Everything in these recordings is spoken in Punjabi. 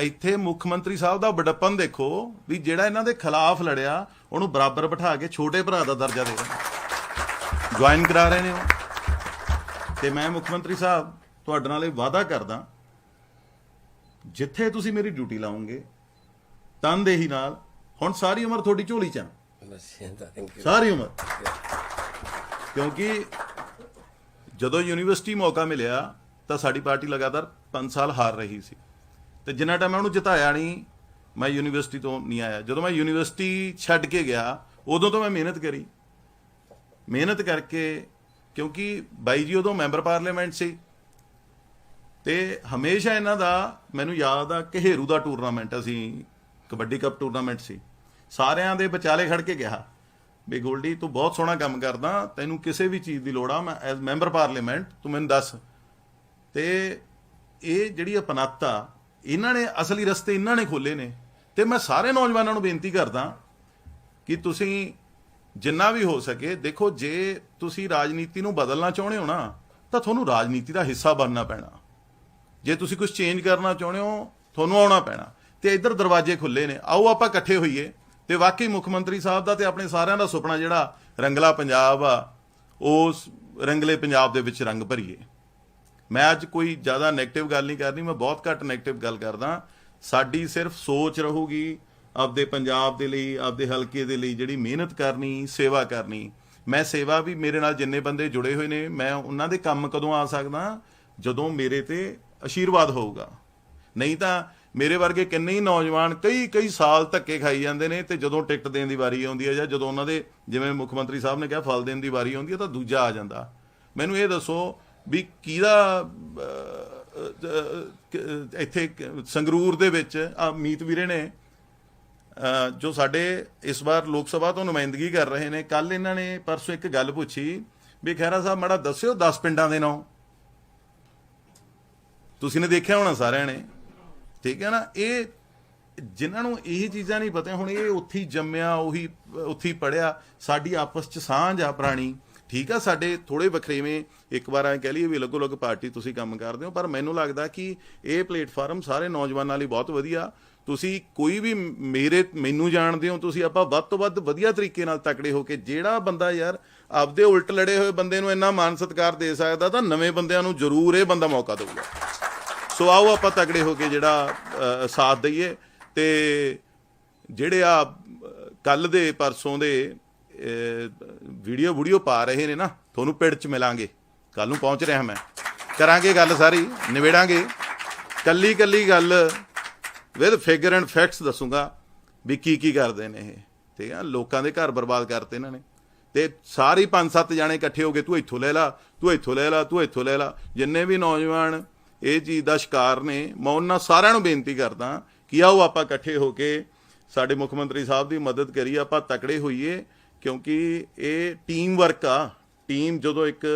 ਇੱਥੇ ਮੁੱਖ ਮੰਤਰੀ ਸਾਹਿਬ ਦਾ ਬੜਪਨ ਦੇਖੋ ਵੀ ਜਿਹੜਾ ਇਹਨਾਂ ਦੇ ਖਿਲਾਫ ਲੜਿਆ ਉਹਨੂੰ ਬਰਾਬਰ ਬਿਠਾ ਕੇ ਛੋਟੇ ਭਰਾ ਦਾ ਦਰਜਾ ਦੇ ਰਹੇ ਜੁਆਇਨ ਕਰਾ ਰਹੇ ਨੇ ਉਹ। ਤੇ ਮੈਂ ਮੁੱਖ ਮੰਤਰੀ ਸਾਹਿਬ ਤੁਹਾਡੇ ਨਾਲ ਇਹ ਵਾਅਦਾ ਕਰਦਾ ਜਿੱਥੇ ਤੁਸੀਂ ਮੇਰੀ ਡਿਊਟੀ ਲਾਉਂਗੇ ਤਨਦੇਹੀ ਨਾਲ ਹੁਣ ਸਾਰੀ ਉਮਰ ਤੁਹਾਡੀ ਝੋਲੀ ਚ ਆ। ਸਾਰੀ ਉਮਰ। ਕਿਉਂਕਿ ਜਦੋਂ ਯੂਨੀਵਰਸਿਟੀ ਮੌਕਾ ਮਿਲਿਆ ਤਾਂ ਸਾਡੀ ਪਾਰਟੀ ਲਗਾਤਾਰ 5 ਸਾਲ ਹਾਰ ਰਹੀ ਸੀ। ਤੇ ਜਿੰਨਾ ਟਾਈਮ ਮੈਂ ਉਹਨੂੰ ਜਿਤਾਇਆ ਨਹੀਂ, ਮੈਂ ਯੂਨੀਵਰਸਿਟੀ ਤੋਂ ਨਹੀਂ ਆਇਆ। ਜਦੋਂ ਮੈਂ ਯੂਨੀਵਰਸਿਟੀ ਛੱਡ ਕੇ ਗਿਆ, ਉਦੋਂ ਤੋਂ ਮੈਂ ਮਿਹਨਤ ਕਰੀ। ਮਿਹਨਤ ਕਰਕੇ, ਕਿਉਂਕਿ ਬਾਈ ਜੀ ਉਦੋਂ ਮੈਂਬਰ ਪਾਰਲੀਮੈਂਟ ਸੀ। ਤੇ ਹਮੇਸ਼ਾ ਇਹਨਾਂ ਦਾ, ਮੈਨੂੰ ਯਾਦ ਆ ਘੇਰੂ ਦਾ ਟੂਰਨਾਮੈਂਟ ਅਸੀਂ, ਕਬੱਡੀ ਕੱਪ ਟੂਰਨਾਮੈਂਟ ਸੀ। ਸਾਰਿਆਂ ਦੇ ਵਿਚਾਲੇ ਖੜ ਕੇ ਕਿਹਾ, ਵੀ ਗੋਲਡੀ, ਤੂੰ ਬਹੁਤ ਸੋਹਣਾ ਕੰਮ ਕਰਦਾ, ਤੈਨੂੰ ਕਿਸੇ ਵੀ ਚੀਜ਼ ਦੀ ਲੋੜ ਆ, ਮੈਂ ਐਜ਼ ਮੈਂਬਰ ਪਾਰਲੀਮੈਂਟ, ਤੂੰ ਮੈਨੂੰ ਦੱਸ। ਤੇ ਇਹ ਜਿਹੜੀ ਅਪਨੱਤ ਇਹਨਾਂ ਨੇ ਅਸਲੀ ਰਸਤੇ ਇਹਨਾਂ ਨੇ ਖੋਲੇ ਨੇ। ਤੇ ਮੈਂ ਸਾਰੇ ਨੌਜਵਾਨਾਂ ਨੂੰ ਬੇਨਤੀ ਕਰਦਾ ਕਿ ਤੁਸੀਂ ਜਿੰਨਾ ਵੀ ਹੋ ਸਕੇ, ਦੇਖੋ ਜੇ ਤੁਸੀਂ ਰਾਜਨੀਤੀ ਨੂੰ ਬਦਲਣਾ ਚਾਹੁੰਦੇ ਹੋ ਨਾ, ਤਾਂ ਤੁਹਾਨੂੰ ਰਾਜਨੀਤੀ ਦਾ ਹਿੱਸਾ ਬਣਨਾ ਪੈਣਾ। ਜੇ ਤੁਸੀਂ ਕੁਝ ਚੇਂਜ ਕਰਨਾ ਚਾਹੁੰਦੇ ਹੋ, ਤੁਹਾਨੂੰ ਆਉਣਾ ਪੈਣਾ। ਤੇ ਇੱਧਰ ਦਰਵਾਜ਼ੇ ਖੁੱਲੇ ਨੇ। ਆਓ ਆਪਾਂ ਇਕੱਠੇ ਹੋਈਏ। ਤੇ ਵਾਕਈ ਮੁੱਖ ਮੰਤਰੀ ਸਾਹਿਬ ਦਾ ਤੇ ਆਪਣੇ ਸਾਰਿਆਂ ਦਾ ਸੁਪਨਾ ਜਿਹੜਾ ਰੰਗਲਾ ਪੰਜਾਬ ਆ, ਉਸ ਰੰਗਲੇ ਪੰਜਾਬ ਦੇ ਵਿੱਚ ਰੰਗ ਭਰੀਏ। ਮੈਂ ਅੱਜ ਕੋਈ ਜ਼ਿਆਦਾ 네ਗੇਟਿਵ ਗੱਲ ਨਹੀਂ ਕਰਨੀ, ਮੈਂ ਬਹੁਤ ਘੱਟ 네ਗੇਟਿਵ ਗੱਲ ਕਰਦਾ। ਸਾਡੀ ਸਿਰਫ ਸੋਚ ਰਹੂਗੀ ਆਪਦੇ ਪੰਜਾਬ ਦੇ ਲਈ, ਆਪਦੇ ਹਲਕੇ ਦੇ ਲਈ ਜਿਹੜੀ ਮਿਹਨਤ ਕਰਨੀ, ਸੇਵਾ ਕਰਨੀ। ਮੈਂ ਸੇਵਾ ਵੀ ਮੇਰੇ ਨਾਲ ਜਿੰਨੇ ਬੰਦੇ ਜੁੜੇ ਹੋਏ ਨੇ, ਮੈਂ ਉਹਨਾਂ ਦੇ ਕੰਮ ਕਦੋਂ ਆ ਸਕਦਾ? ਜਦੋਂ ਮੇਰੇ ਤੇ ਆਸ਼ੀਰਵਾਦ ਹੋਊਗਾ। ਨਹੀਂ ਤਾਂ ਮੇਰੇ ਵਰਗੇ ਕਿੰਨੇ ਹੀ ਨੌਜਵਾਨ ਕਈ ਕਈ ਸਾਲ ਧੱਕੇ ਖਾਈ ਜਾਂਦੇ ਨੇ ਤੇ ਜਦੋਂ ਟਿਕਟ ਦੇਣ ਦੀ ਵਾਰੀ ਆਉਂਦੀ ਹੈ ਜਾਂ ਜਦੋਂ ਉਹਨਾਂ ਦੇ, ਜਿਵੇਂ ਮੁੱਖ ਮੰਤਰੀ ਸਾਹਿਬ ਨੇ ਕਿਹਾ, ਫਲ ਦੇਣ ਦੀ ਵਾਰੀ ਆਉਂਦੀ ਹੈ ਤਾਂ ਦੂਜਾ ਆ ਜਾਂਦਾ। ਮੈਨੂੰ ਇਹ ਦੱਸੋ ਵੀ ਕਿਹਦਾ ਇੱਥੇ ਸੰਗਰੂਰ ਦੇ ਵਿੱਚ ਆ ਮੀਤ ਵੀਰੇ ਨੇ ਜੋ ਸਾਡੇ ਇਸ ਵਾਰ ਲੋਕ ਸਭਾ ਤੋਂ ਨੁਮਾਇੰਦਗੀ ਕਰ ਰਹੇ ਨੇ ਕੱਲ ਇਹਨਾਂ ਨੇ ਪਰਸੋਂ ਇੱਕ ਗੱਲ ਪੁੱਛੀ ਵੀ ਖਹਿਰਾ ਸਾਹਿਬ ਮਾੜਾ ਦੱਸਿਓ 10 ਪਿੰਡਾਂ ਦੇ ਨਾਂ। ਤੁਸੀਂ ਨੇ ਦੇਖਿਆ ਹੋਣਾ ਸਾਰਿਆਂ ਨੇ। ਠੀਕ ਹੈ ਨਾ? ਇਹ ਜਿਨ੍ਹਾਂ ਨੂੰ ਇਹ ਚੀਜ਼ਾਂ ਨਹੀਂ ਪਤਾ, ਹੁਣ ਇਹ ਉੱਥੇ ਜੰਮਿਆ, ਉਹੀ, ਉੱਥੇ ਹੀ ਪੜਿਆ ਸਾਡੀ ਆਪਸ ਚ ਸਾਂਝ ਆ ਪੁਰਾਣੀ। ਠੀਕ ਆ, ਸਾਡੇ ਥੋੜੇ ਵਖਰੇਵੇਂ ਇੱਕ ਵਾਰ ਐ ਕਹਿ ਲਈਏ ਵੀ ਅਲੱਗੋ ਅਲੱਗ ਪਾਰਟੀ ਤੁਸੀਂ ਕੰਮ ਕਰਦੇ ਹੋ, ਪਰ ਮੈਨੂੰ ਲੱਗਦਾ ਕਿ ਇਹ ਪਲੇਟਫਾਰਮ ਸਾਰੇ ਨੌਜਵਾਨਾਂ ਲਈ ਬਹੁਤ ਵਧੀਆ। ਤੁਸੀਂ ਕੋਈ ਵੀ ਮੇਰੇ, ਮੈਨੂੰ ਜਾਣਦੇ ਹੋ, ਤੁਸੀਂ ਆਪਾਂ ਵੱਧ ਤੋਂ ਵੱਧ ਵਧੀਆ ਤਰੀਕੇ ਨਾਲ ਤਕੜੇ ਹੋ ਕੇ ਜਿਹੜਾ ਬੰਦਾ ਯਾਰ ਆਪਦੇ ਉਲਟ ਲੜੇ ਹੋਏ ਬੰਦੇ ਨੂੰ ਇੰਨਾ ਮਾਨ ਸਤਿਕਾਰ ਦੇ ਸਕਦਾ, ਤਾਂ ਨਵੇਂ ਬੰਦਿਆਂ ਨੂੰ ਜ਼ਰੂਰ ਇਹ ਬੰਦਾ ਮੌਕਾ ਦੇਊਗਾ। ਸੋ ਆਓ ਆਪਾਂ ਤਕੜੇ ਹੋ ਕੇ ਜਿਹੜਾ ਸਾਥ ਦਈਏ ਤੇ ਜਿਹੜੇ ਆ ਕੱਲ ਦੇ, ਪਰਸੋਂ ਦੇ ਵੀਡੀਓ ਵੀਡੀਓ ਪਾ ਰਹੇ ਨੇ ਨਾ, ਤੁਹਾਨੂੰ ਪਿੰਡ ਚ ਮਿਲਾਂਗੇ। ਕੱਲ ਨੂੰ ਪਹੁੰਚ ਰਿਹਾ ਮੈਂ। ਕਰਾਂਗੇ ਗੱਲ ਸਾਰੀ, ਨਿਬੇੜਾਂਗੇ। ਕੱਲੀ ਕੱਲੀ ਗੱਲ ਵਿਦ ਫਿਗਰ ਐਂਡ ਫੈਕਟਸ ਦੱਸੂਗਾ ਵੀ ਕੀ ਕੀ ਕਰਦੇ ਨੇ ਇਹ। ਠੀਕ ਆ, ਲੋਕਾਂ ਦੇ ਘਰ ਬਰਬਾਦ ਕਰਤੇ ਇਹਨਾਂ ਨੇ। ਤੇ ਸਾਰੇ ਪੰਜ ਸੱਤ ਜਾਣੇ ਇਕੱਠੇ ਹੋ ਕੇ, ਤੂੰ ਇੱਥੋਂ ਲੈ ਲਾ, ਤੂੰ ਇੱਥੋਂ ਲੈ ਲਾ, ਤੂੰ ਇੱਥੋਂ ਲੈ ਲਾ। ਜਿੰਨੇ ਵੀ ਨੌਜਵਾਨ ਇਹ ਚੀਜ਼ ਦਾ ਸ਼ਿਕਾਰ ਨੇ, ਮੈਂ ਉਹਨਾਂ ਸਾਰਿਆਂ ਨੂੰ ਬੇਨਤੀ ਕਰਦਾ ਕਿ ਆਓ ਆਪਾਂ ਇਕੱਠੇ ਹੋ ਕੇ ਸਾਡੇ ਮੁੱਖ ਮੰਤਰੀ ਸਾਹਿਬ ਦੀ ਮਦਦ ਕਰੀਏ, ਆਪਾਂ ਤਕੜੇ ਹੋਈਏ। ਕਿਉਂਕਿ ਇਹ ਟੀਮ ਵਰਕ ਆ। ਟੀਮ ਜਦੋਂ ਇੱਕ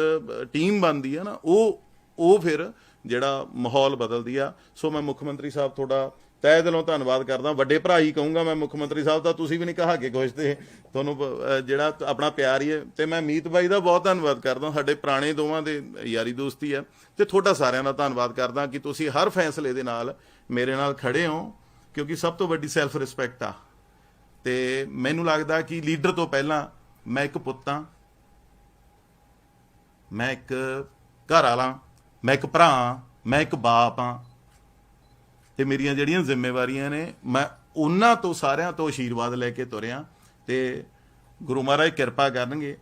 ਟੀਮ ਬਣਦੀ ਆ ਨਾ, ਉਹ ਉਹ ਫਿਰ ਜਿਹੜਾ ਮਾਹੌਲ ਬਦਲਦੀ ਆ। ਸੋ ਮੈਂ ਮੁੱਖ ਮੰਤਰੀ ਸਾਹਿਬ ਤੁਹਾਡਾ ਤਹਿ ਦਿਲੋਂ ਧੰਨਵਾਦ ਕਰਦਾ। ਵੱਡੇ ਭਰਾ ਹੀ ਕਹੂੰਗਾ ਮੈਂ ਮੁੱਖ ਮੰਤਰੀ ਸਾਹਿਬ ਤਾਂ ਤੁਸੀਂ ਵੀ ਨਹੀਂ ਕਹਾ ਕੇ ਕੁਛ ਤੇ ਤੁਹਾਨੂੰ ਜਿਹੜਾ ਆਪਣਾ ਪਿਆਰ ਹੀ ਹੈ। ਤੇ ਮੈਂ ਮੀਤ ਬਾਈ ਦਾ ਬਹੁਤ ਧੰਨਵਾਦ ਕਰਦਾ। ਸਾਡੇ ਪੁਰਾਣੇ ਦੋਵਾਂ ਦੇ ਯਾਰੀ ਦੋਸਤੀ ਹੈ ਤੇ ਤੁਹਾਡਾ ਸਾਰਿਆਂ ਦਾ ਧੰਨਵਾਦ ਕਰਦਾ ਕਿ ਤੁਸੀਂ ਹਰ ਫੈਸਲੇ ਦੇ ਨਾਲ ਮੇਰੇ ਨਾਲ ਖੜੇ ਹੋ, ਕਿਉਂਕਿ ਸਭ ਤੋਂ ਵੱਡੀ ਸੈਲਫ ਰਿਸਪੈਕਟ ਆ। ਤੇ ਮੈਨੂੰ ਲੱਗਦਾ ਕਿ ਲੀਡਰ ਤੋਂ ਪਹਿਲਾਂ ਮੈਂ ਇੱਕ ਪੁੱਤ ਹਾਂ। ਮੈਂ ਇੱਕ ਘਰ ਵਾਲਾ ਮੈਂ ਇੱਕ ਭਰਾ ਹਾਂ, ਮੈਂ ਇੱਕ ਬਾਪ ਹਾਂ। ਤੇ ਮੇਰੀਆਂ ਜਿਹੜੀਆਂ ਜ਼ਿੰਮੇਵਾਰੀਆਂ ਨੇ ਮੈਂ ਉਹਨਾਂ ਤੋਂ ਸਾਰਿਆਂ ਤੋਂ ਆਸ਼ੀਰਵਾਦ ਲੈ ਕੇ ਤੁਰਿਆ ਤੇ ਗੁਰੂ ਮਹਾਰਾਜ ਕਿਰਪਾ ਕਰਨਗੇ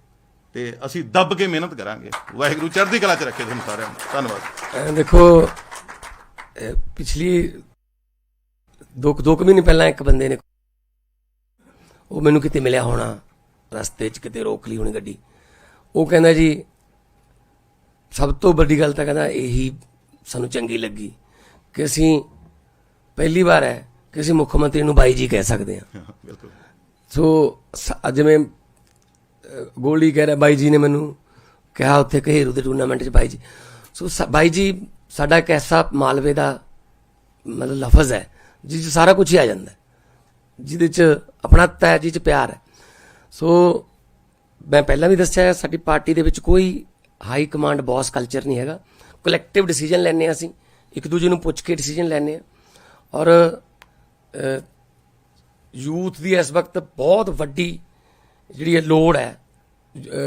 ਤੇ ਅਸੀਂ ਦੱਬ ਕੇ ਮਿਹਨਤ ਕਰਾਂਗੇ। ਵਾਹਿਗੁਰੂ ਚੜ੍ਹਦੀ ਕਲਾ 'ਚ ਰੱਖੇ ਤੁਹਾਨੂੰ ਸਾਰਿਆਂ ਨੂੰ। ਧੰਨਵਾਦ। ਦੇਖੋ ਪਿਛਲੀ ਦੋ ਦੋ ਕੁ ਮਹੀਨੇ ਪਹਿਲਾਂ ਇੱਕ ਬੰਦੇ ਨੇ ਉਹ ਮੈਨੂੰ ਕਿਤੇ ਮਿਲਿਆ ਹੋਣਾ ਰਸਤੇ 'ਚ ਕਿਤੇ ਰੋਕ ਲਈ ਹੋਣੀ ਗੱਡੀ। ਉਹ ਕਹਿੰਦਾ ਜੀ ਸਭ ਤੋਂ ਵੱਡੀ ਗੱਲ ਤਾਂ ਕਹਿੰਦਾ ਇਹੀ ਸਾਨੂੰ ਚੰਗੀ ਲੱਗੀ ਕਿ ਅਸੀਂ ਪਹਿਲੀ ਵਾਰ ਹੈ ਕਿ ਅਸੀਂ ਮੁੱਖ ਮੰਤਰੀ ਨੂੰ ਬਾਈ ਜੀ ਕਹਿ ਸਕਦੇ ਹਾਂ। ਬਿਲਕੁਲ। ਸੋ ਜਿਵੇਂ ਗੋਲਡੀ ਕਹਿ ਰਿਹਾ ਬਾਈ ਜੀ ਨੇ ਮੈਨੂੰ ਕਿਹਾ ਉੱਥੇ ਘੇਰੂ ਦੇ ਟੂਰਨਾਮੈਂਟ 'ਚ ਬਾਈ ਜੀ। ਸੋ ਸ- ਬਾਈ ਜੀ ਸਾਡਾ ਇੱਕ ਐਸਾ ਮਾਲਵੇ ਦਾ ਮਤਲਬ ਲਫ਼ਜ਼ ਹੈ ਜਿਸ 'ਚ ਸਾਰਾ ਕੁਝ ਹੀ ਆ ਜਾਂਦਾ ਹੈ। ਜਿਹਦੇ 'ਚ ਆਪਣਾ ਹੈ ਜਿਹ 'ਚ ਪਿਆਰ ਹੈ। ਸੋ ਮੈਂ ਪਹਿਲਾਂ ਵੀ ਦੱਸਿਆ ਸਾਡੀ ਪਾਰਟੀ ਦੇ ਵਿੱਚ ਕੋਈ ਹਾਈ ਕਮਾਂਡ ਬੌਸ ਕਲਚਰ ਨਹੀਂ ਹੈਗਾ। ਕਲੈਕਟਿਵ ਡਿਸੀਜਨ ਲੈਣੇ ਅਸੀਂ। ਇੱਕ ਦੂਜੇ ਨੂੰ ਪੁੱਛ ਕੇ ਡਿਸੀਜਨ ਲੈਣੇ ਆ ਔਰ ਯੂਥ ਦੀ ਇਸ ਵਕਤ ਬਹੁਤ ਵੱਡੀ ਜਿਹੜੀ ਇਹ ਲੋੜ ਹੈ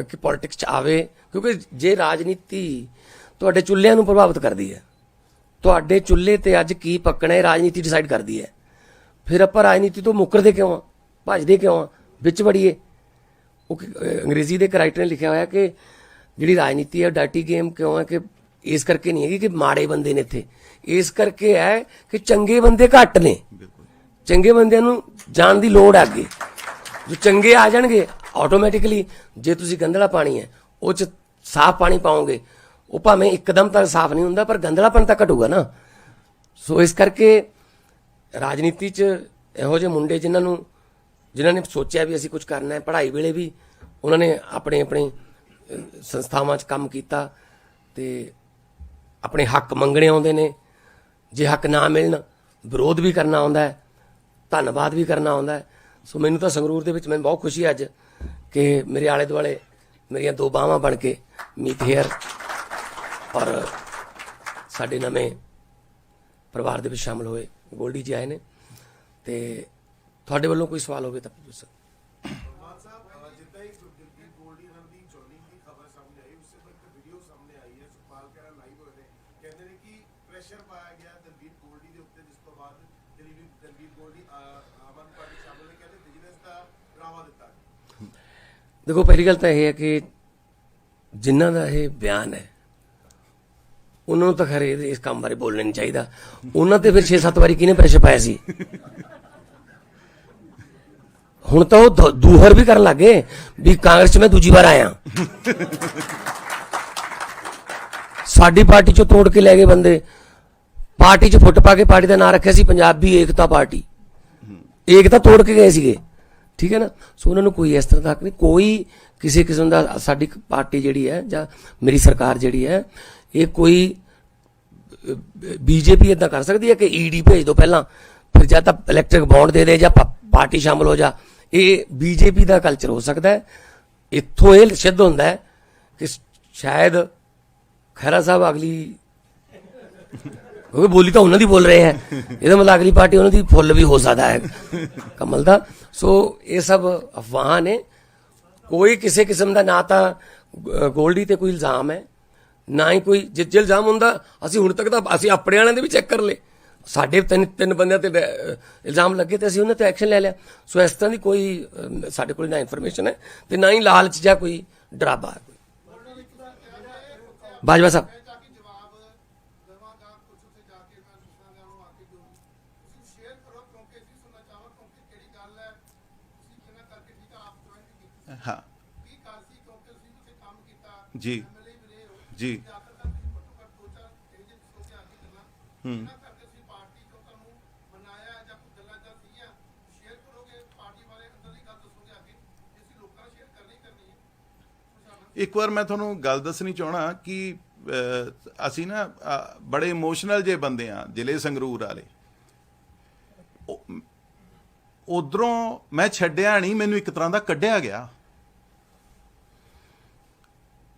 ਕਿ ਪੋਲਿਟਿਕਸ ਚ ਆਵੇ। ਕਿਉਂਕਿ ਜੇ ਰਾਜਨੀਤੀ ਤੁਹਾਡੇ ਚੁੱਲ੍ਹਿਆਂ ਨੂੰ ਪ੍ਰਭਾਵਿਤ ਕਰਦੀ ਹੈ, ਤੁਹਾਡੇ ਚੁੱਲ੍ਹੇ ਤੇ ਅੱਜ ਕੀ ਪੱਕਣਾ ਹੈ, ਰਾਜਨੀਤੀ ਡਿਸਾਈਡ ਕਰਦੀ ਹੈ। ਫਿਰ ਆਪਾਂ ਰਾਜਨੀਤੀ ਤੋਂ ਮੁੱਕਰਦੇ ਕਿਉਂ ਆ? ਭੱਜਦੇ ਕਿਉਂ ਆ? ਵਿੱਚ ਵੜੀਏ। ਉਹ ਅੰਗਰੇਜ਼ੀ ਦੇ ਕਰਾਈਟਰ ਨੇ ਲਿਖਿਆ ਹੋਇਆ ਕਿ ਜਿਹੜੀ ਰਾਜਨੀਤੀ ਹੈ ਡਾਟੀ ਗੇਮ ਕਿਉਂ ਹੈ ਕਿ ਇਸ ਕਰਕੇ ਨਹੀਂ ਹੈਗੀ ਕਿ ਮਾੜੇ ਬੰਦੇ ਨੇ ਇੱਥੇ। ਇਸ ਕਰਕੇ ਹੈ ਕਿ ਚੰਗੇ ਬੰਦੇ ਘੱਟ ਨੇ। ਚੰਗੇ ਬੰਦਿਆਂ ਨੂੰ ਜਾਣ ਦੀ ਲੋੜ ਹੈ ਅੱਗੇ। ਜੋ ਚੰਗੇ ਆ ਜਾਣਗੇ ਆਟੋਮੈਟਿਕਲੀ ਜੇ ਤੁਸੀਂ ਗੰਧਲਾ ਪਾਣੀ ਹੈ, ਉਹ ਚ ਸਾਫ਼ ਪਾਣੀ ਪਾਓਗੇ, ਉਹ ਭਾਵੇਂ ਇੱਕਦਮ ਤਾਂ ਸਾਫ਼ ਨਹੀਂ ਹੁੰਦਾ, ਪਰ ਗੰਦਲਾਪਨ ਤਾਂ ਘਟੂਗਾ ਨਾ। ਸੋ ਇਸ ਕਰਕੇ ਰਾਜਨੀਤੀ 'ਚ ਇਹੋ ਜਿਹੇ ਮੁੰਡੇ ਜਿਨ੍ਹਾਂ ਨੂੰ, ਜਿਨ੍ਹਾਂ ਨੇ ਸੋਚਿਆ ਵੀ ਅਸੀਂ ਕੁਝ ਕਰਨਾ ਹੈ, ਪੜ੍ਹਾਈ ਵੇਲੇ ਵੀ ਉਹਨਾਂ ਨੇ ਆਪਣੇ ਆਪਣੇ ਸੰਸਥਾਵਾਂ 'ਚ ਕੰਮ ਕੀਤਾ ਤੇ ਆਪਣੇ ਹੱਕ ਮੰਗਣੇ ਆਉਂਦੇ ਨੇ। ਜੇ ਹੱਕ ਨਾ ਮਿਲਣ, ਵਿਰੋਧ ਵੀ ਕਰਨਾ ਆਉਂਦਾ ਹੈ, ਧੰਨਵਾਦ ਵੀ ਕਰਨਾ ਆਉਂਦਾ ਹੈ। ਸੋ ਮੈਨੂੰ ਤਾਂ ਸੰਗਰੂਰ ਦੇ ਵਿੱਚ ਮੈਨੂੰ ਬਹੁਤ ਖੁਸ਼ੀ ਹੈ ਅੱਜ ਕਿ ਮੇਰੇ ਆਲੇ ਦੁਆਲੇ ਮੇਰੀਆਂ ਦੋ ਬਾਹਾਂ ਬਣ ਕੇ ਮੀਤ ਹੇਅਰ ਔਰ ਸਾਡੇ ਨਵੇਂ ਪਰਿਵਾਰ ਦੇ ਵਿੱਚ ਸ਼ਾਮਲ ਹੋਏ। ਗੋਲਡੀ ਜੀ ਆਏ ਨੇ ਤੇ ਤੁਹਾਡੇ ਵੱਲੋਂ ਕੋਈ ਸਵਾਲ ਹੋਵੇ ਤਾਂ ਪੁੱਛ ਕਿ ਪ੍ਰੈਸ਼ਰ ਪਾਇਆ ਗਿਆ ਦਿਲਜੀਤ ਗੋਲਡੀ ਦੇ ਉੱਤੇ ਜਿਸ ਤੋਂ ਬਾਅਦ ਦਿਲਜੀਤ ਦਿਲਜੀਤ ਗੋਲਡੀ ਆਮ ਪਾਰਟੀ ਸ਼ਾਮਲ ਨੇ ਕਹਿੰਦੇ ਬਿਜ਼ਨਸ ਦਾ ਡਰਾਵਾ ਦਿੱਤਾ ਦੇਖੋ ਪਹਿਲੀ ਗੱਲ ਤਾਂ ਇਹ ਹੈ ਕਿ ਜਿਨ੍ਹਾਂ ਦਾ ਇਹ ਬਿਆਨ ਹੈ ਉਹਨਾਂ ਨੂੰ ਤਾਂ ਖੈਰ ਇਹ ਇਸ ਕੰਮ ਬਾਰੇ ਬੋਲਣਾ ਨਹੀਂ ਚਾਹੀਦਾ। ਉਹਨਾਂ ਤੇ ਫਿਰ 6-7 ਵਾਰੀ ਕਿਹਨੇ ਪ੍ਰੈਸ਼ਰ ਪਾਇਆ ਸੀ? ਹੁਣ ਤਾਂ ਉਹ ਦ- ਦੂਹਰ ਵੀ ਕਰਨ ਲੱਗੇ ਵੀ ਕਾਂਗਰਸ 'ਚ ਮੈਂ ਦੂਜੀ ਵਾਰ ਆਇਆ। ਸਾਡੀ ਪਾਰਟੀ 'ਚੋਂ ਤੋੜ ਕੇ ਲੈ ਗਏ ਬੰਦੇ। ਪਾਰਟੀ 'ਚ ਫੁੱਟ ਪਾ ਕੇ ਪਾਰਟੀ ਦਾ ਨਾਂ ਰੱਖਿਆ ਸੀ ਪੰਜਾਬੀ ਏਕਤਾ ਪਾਰਟੀ। ਏਕਤਾ ਤੋੜ ਕੇ ਗਏ ਸੀਗੇ। ਠੀਕ ਹੈ ਨਾ? ਸੋ ਉਹਨਾਂ ਨੂੰ ਕੋਈ ਇਸ ਤਰ੍ਹਾਂ ਦਾ ਹੱਕ ਨਹੀਂ। ਕੋਈ ਕਿਸੇ ਕਿਸਮ ਦਾ ਸਾਡੀ ਪਾਰਟੀ ਜਿਹੜੀ ਹੈ ਜਾਂ ਮੇਰੀ ਸਰਕਾਰ ਜਿਹੜੀ ਹੈ ਇਹ ਕੋਈ ਬੀਜੇਪੀ ਇਦਾਂ ਕਰ ਸਕਦੀ ਹੈ ਕਿ ਈਡੀ ਭੇਜ ਦਿਓ ਪਹਿਲਾਂ, ਫਿਰ ਜਾਂ ਤਾਂ ਇਲੈਕਟ੍ਰਿਕ ਬੌਂਡ ਦੇ ਦੇ ਜਾਂ ਪਾਰਟੀ ਸ਼ਾਮਲ ਹੋ ਜਾ। ਇਹ ਬੀਜੇਪੀ ਦਾ ਕਲਚਰ ਹੋ ਸਕਦਾ ਹੈ। ਇੱਥੋਂ ਇਹ ਸਿੱਧ ਹੁੰਦਾ ਹੈ ਕਿ ਸ਼ਾਇਦ ਖਹਿਰਾ ਸਾਹਿਬ ਅਗਲੀ, ਕਿਉਂਕਿ ਬੋਲੀ ਤਾਂ ਉਹਨਾਂ ਦੀ ਬੋਲ ਰਹੇ ਹੈ। ਇਹਦਾ ਮਤਲਬ ਅਗਲੀ ਪਾਰਟੀ ਉਹਨਾਂ ਦੀ ਫੁੱਲ ਵੀ ਹੋ ਸਕਦਾ ਹੈ। ਕਮਲ ਦਾ। ਸੋ ਇਹ ਸਭ ਅਫਵਾਹਾਂ ਨੇ। ਕੋਈ ਕਿਸੇ ਕਿਸਮ ਦਾ ਨਾ ਤਾਂ ਗੋਲਡੀ ਤੇ ਕੋਈ ਇਲਜ਼ਾਮ ਹੈ। ਨਾ ਹੀ ਕੋਈ ਜੇ ਜੇ ਇਲਜ਼ਾਮ ਹੁੰਦਾ। ਅਸੀਂ ਹੁਣ ਤੱਕ ਤਾਂ ਅਸੀਂ ਆਪਣੇ ਵਾਲਿਆਂ ਦੇ ਵੀ ਚੈੱਕ ਕਰ ਲਏ। ਸਾਡੇ ਤਿੰਨ ਤਿੰਨ ਬੰਦਿਆਂ ਤੇ ਇਲਜ਼ਾਮ ਲੱਗੇ ਤੇ ਅਸੀਂ ਉਹਨਾਂ ਤੇ ਐਕਸ਼ਨ ਲੈ ਲਿਆ। ਸੋ ਇਸ ਤਰ੍ਹਾਂ ਦੀ ਕੋਈ ਸਾਡੇ ਕੋਲ ਨਾ ਇਨਫੋਰਮੇਸ਼ਨ ਹੈ ਤੇ ਨਾ ਹੀ ਲਾਲਚ ਜਾਂ ਕੋਈ ਡਰਾਵਾ ਹੈ ਕੋਈ। ਬਾਜਵਾ ਸਾਹਿਬ। ਤਾਂ ਕਿ ਜਵਾਬ ਦੇਵਾਂਗਾ ਕੁਝ ਉੱਥੇ ਜਾ ਕੇ ਮੈਂ ਸੁਣਾਂਗਾ ਉਹਨੂੰ ਆ ਕੇ ਜੋ ਤੁਸੀਂ ਸ਼ੇਅਰ ਕਰੋ ਕਿਉਂਕਿ ਅਸੀਂ ਸੁਣਨਾ ਚਾਹਾਂ ਕਿਉਂਕਿ ਕਿਹੜੀ ਗੱਲ ਹੈ। ਜੀ ਐਮਐਲਏ ਵੀ ਰਹੇ ਹੋ ਜੀ। ਹੀ। ਇੱਕ ਵਾਰ ਮੈਂ ਤੁਹਾਨੂੰ ਗੱਲ ਦੱਸਣੀ ਚਾਹਣਾ ਕਿ ਅਸੀਂ ਨਾ ਬੜੇ ਇਮੋਸ਼ਨਲ ਜੇ ਬੰਦੇ ਆ ਜ਼ਿਲ੍ਹੇ ਸੰਗਰੂਰ ਵਾਲੇ। ਉਧਰੋਂ ਮੈਂ ਛੱਡਿਆ ਨਹੀਂ ਮੈਨੂੰ ਇੱਕ ਤਰ੍ਹਾਂ ਦਾ ਕੱਢਿਆ ਗਿਆ।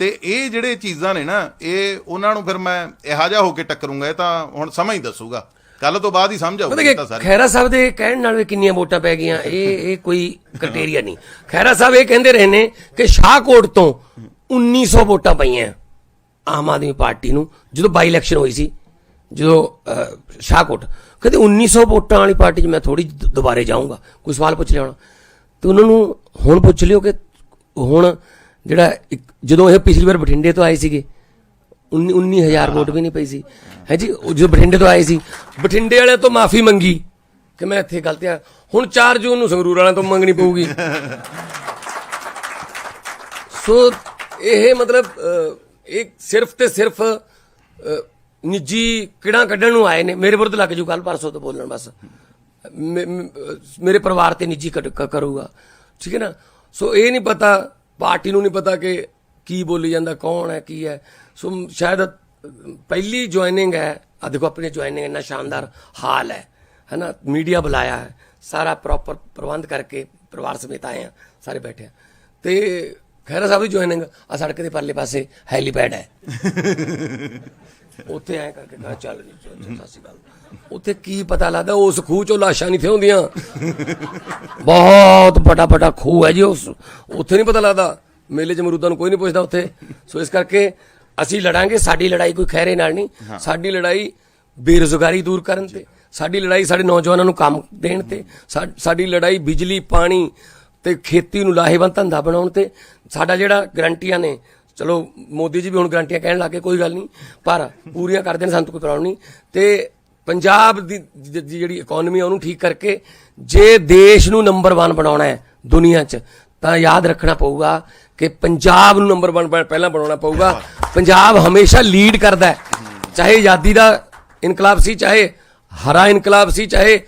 ਤੇ ਇਹ ਜਿਹੜੇ ਚੀਜ਼ਾਂ ਨੇ ਨਾ ਇਹ ਉਹਨਾਂ ਨੂੰ ਫਿਰ ਮੈਂ ਇਹੋ ਜਿਹਾ ਹੋ ਕੇ ਟੱਕਰੂੰਗਾ ਇਹ ਤਾਂ ਹੁਣ ਸਮਾਂ ਹੀ ਦੱਸੂਗਾ। ਕੱਲ ਤੋਂ ਬਾਅਦ ਹੀ ਸਮਝ ਆਊਗੀ ਤਾਂ ਸਾਰੀ। ਖੈਰਾ ਸਾਹਿਬ ਦੇ ਕਹਿਣ ਨਾਲ ਵੀ ਕਿੰਨੀਆਂ ਵੋਟਾਂ ਪੈ ਗਈਆਂ ਇਹ ਇਹ ਕੋਈ ਕ੍ਰਾਈਟੇਰੀਆ ਨਹੀਂ। ਖੈਰਾ ਸਾਹਿਬ ਇਹ ਕਹਿੰਦੇ ਰਹੇ ਨੇ ਕਿ ਸ਼ਾਹਕੋਟ ਤੋਂ 1900 ਵੋਟਾਂ ਪਈਆਂ ਆਮ ਆਦਮੀ ਪਾਰਟੀ ਨੂੰ ਜਦੋਂ ਬਾਈ ਇਲੈਕਸ਼ਨ ਹੋਈ ਸੀ ਜਦੋਂ ਸ਼ਾਹਕੋਟ। ਕਹਿੰਦੇ 1900 ਵੋਟਾਂ ਵਾਲੀ ਪਾਰਟੀ 'ਚ ਮੈਂ ਥੋੜੀ ਦੁਬਾਰੇ ਜਾਊਂਗਾ ਕੋਈ ਸਵਾਲ ਪੁੱਛ ਲਿਆ ਹੋਣਾ। ਤੇ ਉਹਨਾਂ ਨੂੰ ਹੁਣ ਪੁੱਛ ਲਿਓ ਕਿ ਹੁਣ ਜਿਹੜਾ ਇੱਕ- ਜਦੋਂ ਇਹ ਪਿਛਲੀ ਵਾਰ ਬਠਿੰਡੇ ਤੋਂ ਆਏ ਸੀਗੇ 19 19000 ਵੋਟ ਵੀ ਨਹੀਂ ਪਈ ਸੀ। ਹੈ ਜੀ ਉਹ ਜਦੋਂ ਬਠਿੰਡੇ ਤੋਂ ਆਏ ਸੀ ਬਠਿੰਡੇ ਵਾਲਿਆਂ ਤੋਂ ਮਾਫੀ ਮੰਗੀ ਕਿ ਮੈਂ ਇੱਥੇ ਗਲਤੀਆਂ ਹੁਣ 4 ਜੂਨ ਨੂੰ ਸੰਗਰੂਰ ਵਾਲਿਆਂ ਤੋਂ ਮੰਗਣੀ ਪਊਗੀ। ਸੋ ਇਹ ਮਤਲਬ ਅਹ, ਇਹ ਸਿਰਫ ਤੇ ਸਿਰਫ ਨਿੱਜੀ ਕਿਹੜਾ ਕੱਢਣ ਨੂੰ ਆਏ ਨੇ। ਮੇਰੇ ਵਿਰੁੱਧ ਲੱਗ ਜੂ ਕੱਲ ਪਰਸੋਂ ਤੋਂ ਬੋਲਣ ਬਸ। ਮੇ- ਮੇਰੇ ਪਰਿਵਾਰ ਤੇ ਨਿੱਜੀ ਕ- ਕਰੂਗਾ। ਠੀਕ ਹੈ ਨਾ? ਸੋ ਇਹ ਨਹੀਂ ਪਤਾ ਪਾਰਟੀ ਨੂੰ ਨਹੀਂ ਪਤਾ ਕਿ ਕੀ ਬੋਲੀ ਜਾਂਦਾ, ਕੌਣ ਹੈ, ਕੀ ਹੈ। ਸੋ ਸ਼ਾਇਦ ਪਹਿਲੀ ਜੁਆਇਨਿੰਗ ਹੈ ਆ ਦੇਖੋ ਆਪਣੀ ਜੁਆਇਨਿੰਗ ਇੰਨਾ ਸ਼ਾਨਦਾਰ ਹਾਲ ਹੈ ਹੈ ਨਾ ਮੀਡੀਆ ਬੁਲਾਇਆ ਹੈ, ਸਾਰਾ ਪ੍ਰੋਪਰ ਪ੍ਰਬੰਧ ਕਰਕੇ ਪਰਿਵਾਰ ਸਮੇਤ ਆਏ ਆ ਸਾਰੇ ਬੈਠੇ ਆ ਤੇ ਖੈਰਾ ਸਾਹਿਬ ਦੀ ਜੁਆਇਨਿੰਗ ਆ ਸੜਕ ਦੇ ਪਰਲੇ ਪਾਸੇ ਹੈਲੀਪੈਡ ਹੈ। ਉੱਥੇ ਐ ਕਰਕੇ ਕਹਾ ਚੱਲ ਜੀ ਸ਼੍ਰੀ ਅਕਾਲ। ਉੱਥੇ ਕੀ ਪਤਾ ਲੱਗਦਾ ਉਸ ਖੂਹ ਚੋਂ ਲਾਸ਼ਾਂ ਨਹੀਂ ਥੇ ਹੁੰਦੀਆਂ। ਬਹੁਤ ਵੱਡਾ ਵੱਡਾ ਖੂਹ ਹੈ ਜੀ ਉਸ ਉੱਥੇ ਨਹੀਂ ਪਤਾ ਲੱਗਦਾ। ਮੇਲੇ 'ਚ ਮਰੂਦਾਂ ਨੂੰ ਕੋਈ ਨਹੀਂ ਪੁੱਛਦਾ ਉੱਥੇ। ਸੋ ਇਸ ਕਰਕੇ ਅਸੀਂ ਲੜਾਂਗੇ ਸਾਡੀ ਲੜਾਈ ਕੋਈ ਖੈਰੇ ਨਾਲ ਨਹੀਂ। ਸਾਡੀ ਲੜਾਈ ਬੇਰੁਜ਼ਗਾਰੀ ਦੂਰ ਕਰਨ ਤੇ। ਸਾਡੀ ਲੜਾਈ ਸਾਡੇ ਨੌਜਵਾਨਾਂ ਨੂੰ ਕੰਮ ਦੇਣ ਤੇ। ਸਾਡੀ ਲੜਾਈ ਬਿਜਲੀ ਪਾਣੀ ਤੇ ਖੇਤੀ ਨੂੰ ਲਾਹੇਵੰਦ ਧੰਦਾ ਬਣਾਉਣ ਤੇ ਸਾਡਾ ਜਿਹੜਾ ਗਰੰਟੀਆਂ ਨੇ, ਚਲੋ ਮੋਦੀ ਜੀ ਵੀ ਹੁਣ ਗਰੰਟੀਆਂ ਕਹਿਣ ਲੱਗੇ ਕੋਈ ਗੱਲ ਨਹੀਂ, ਪਰ ਪੂਰੀਆਂ ਕਰਦੇ ਨੇ ਸਾਨੂੰ ਤਾਂ ਕੋਈ ਪ੍ਰੋਬਲਮ ਨਹੀਂ। ਤੇ ਪੰਜਾਬ ਦੀ ਦੀ ਜਿਹੜੀ ਇਕਨੋਮੀ ਆ, ਉਹਨੂੰ ਠੀਕ ਕਰਕੇ ਜੇ ਦੇਸ਼ ਨੂੰ ਨੰਬਰ 1 ਬਣਾਉਣਾ ਹੈ ਦੁਨੀਆ 'ਚ, ਤਾਂ ਯਾਦ ਰੱਖਣਾ ਪਊਗਾ ਕਿ ਪੰਜਾਬ ਨੂੰ ਨੰਬਰ 1 ਪਹਿਲਾਂ ਬਣਾਉਣਾ ਪਊਗਾ। ਪੰਜਾਬ ਹਮੇਸ਼ਾ ਲੀਡ ਕਰਦਾ ਹੈ। ਚਾਹੇ ਆਜ਼ਾਦੀ ਦਾ ਇਨਕਲਾਬ ਸੀ, ਚਾਹੇ ਹਰਾ ਇਨਕਲਾਬ ਸੀ, ਚਾਹੇ